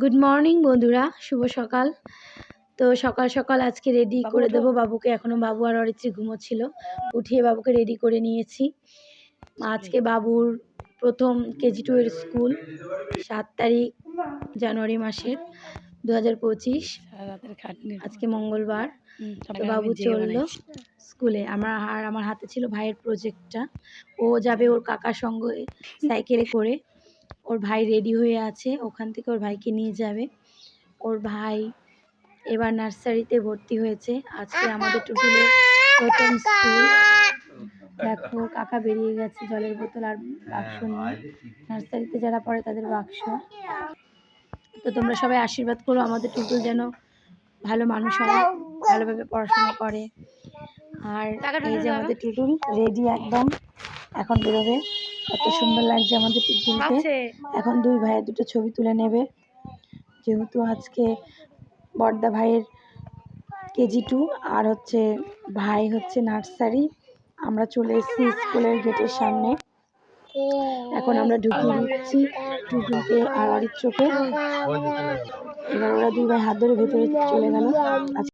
Good morning বন্ধুরা। শুভ সকাল। তো সকাল সকাল আজকে রেডি করে দেবো। বাবুকে এখনও বাবু আর অরিত্রী ঘুমোচ্ছিল। উঠিয়ে বাবুকে রেডি করে নিয়েছি। আজকে বাবুর প্রথম কেজি টু এর স্কুল সাত তারিখ জানুয়ারি মাসের দু হাজার পঁচিশ আজকে মঙ্গলবার। তো বাবু চলল স্কুলে আমার আর আমার হাতে ছিল ভাইয়ের প্রজেক্টটা ও যাবে ওর কাকার সঙ্গে সাইকেলে করে। ওর ভাই রেডি হয়ে আছে ওখান থেকে ওর ভাইকে নিয়ে যাবে। ওর ভাই এবার নার্সারিতে ভর্তি হয়েছে। আজকে আমাদের টুটুলের প্রথম স্কুল দেখো কাকা বেরিয়ে গেছে জলের বোতল আর বাক্স নিয়ে। নার্সারিতে যারা পড়ে তাদের বাক্স। তো তোমরা সবাই আশীর্বাদ করো আমাদের টুটুল যেন ভালো মানুষ হয় ভালোভাবে পড়াশোনা করে। আর এই যে আমাদের টুটুল রেডি একদম। এখন বেরোবে। কত সুন্দর লাগছে আমাদের টুটুলকে এখন দুই ভাইয়ের দুটো ছবি তুলে নেবে। যেহেতু আজকে বর্দা ভাইয়ের কেজি টু আর হচ্ছে ভাই হচ্ছে নার্সারি আমরা চলে এসেছি স্কুলের গেটের সামনে। এখন আমরা ঢুকিয়ে দিচ্ছি টুটুলকে আর অরিত্রকে। এবার ওরা দুই ভাই হাত ধরে ভেতরে চলে গেল।